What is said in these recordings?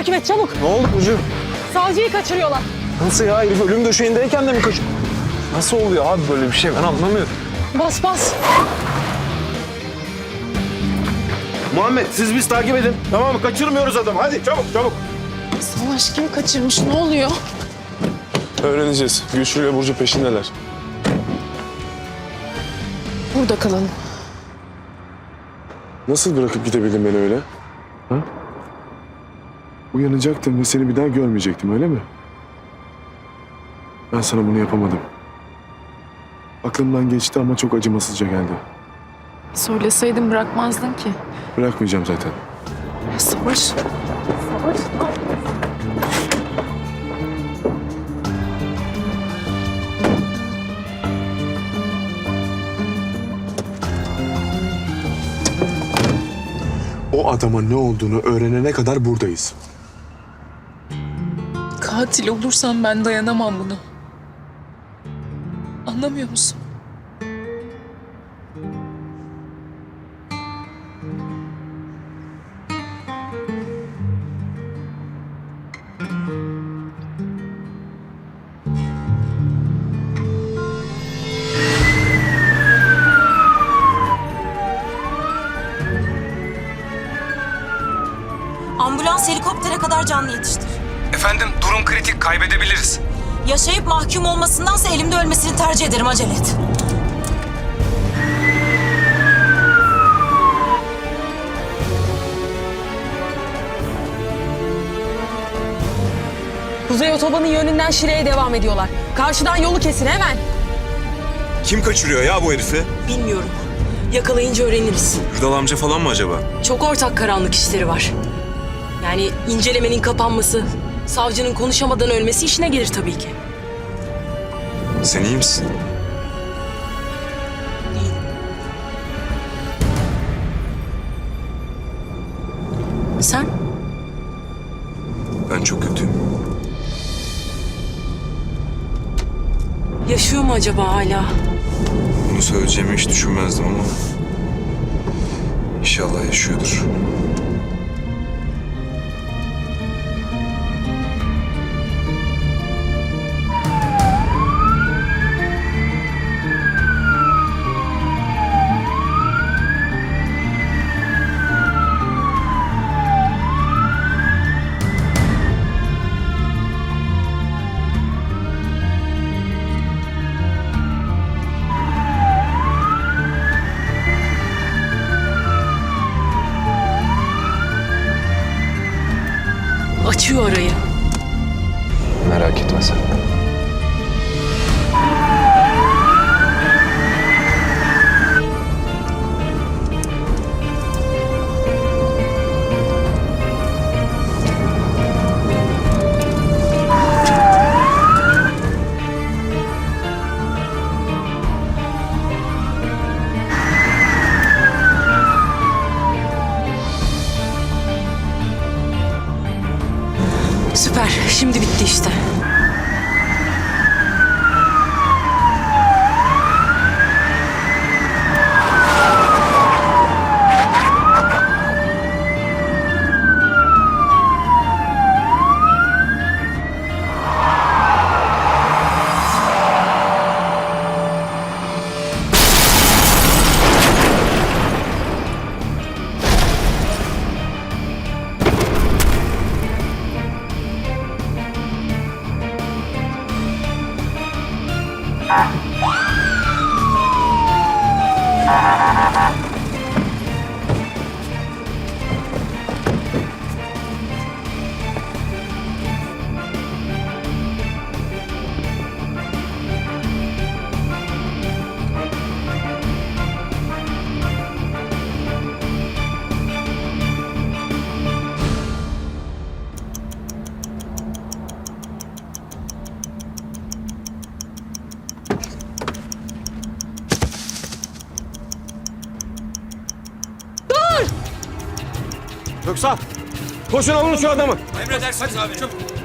Takip et çabuk. Ne oldu Burcu? Savcıyı kaçırıyorlar. Nasıl ya? Herif ölüm döşeğindeyken de mi kaçıyor? Nasıl oluyor abi böyle bir şey ben anlamıyorum. Bas bas. Muhammed siz biz takip edin. Tamam mı? Kaçırmıyoruz adamı. Hadi çabuk çabuk. Savaş kim kaçırmış ne oluyor? Öğreneceğiz. Güçlü ile Burcu peşindeler. Burada kalalım. Nasıl bırakıp gidebildin beni öyle? Ha? Uyanacaktım ve seni bir daha görmeyecektim öyle mi? Ben sana bunu yapamadım. Aklımdan geçti ama çok acımasızca geldi. Söyleseydin bırakmazdın ki. Bırakmayacağım zaten. Savaş. O adama ne olduğunu öğrenene kadar buradayız. Katil olursam ben dayanamam buna. Anlamıyor musun? Ambulans helikoptere kadar canlı yetiştir. Efendim durum kritik kaybedebiliriz. Yaşayıp mahkum olmasındansa elimde ölmesini tercih ederim acele et. Kuzey otobanın yönünden Şile'ye devam ediyorlar. Karşıdan yolu kesin hemen. Kim kaçırıyor ya bu herifi? Bilmiyorum. Yakalayınca öğreniriz. Erdal amca falan mı acaba? Çok ortak karanlık işleri var. Yani incelemenin kapanması, savcının konuşamadan ölmesi işine gelir tabii ki. Sen iyi misin? Sen? Ben çok kötüyüm. Yaşıyor mu acaba hala? Bunu söyleyeceğimi hiç düşünmezdim ama... İnşallah yaşıyordur. Açıyor arayı. Merak etme sen. Şimdi bitti işte. Köksal. Koşun alın şu adamı. Emredersiniz abi çabuk.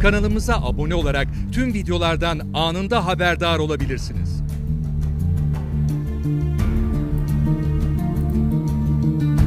Kanalımıza abone olarak tüm videolardan anında haberdar olabilirsiniz.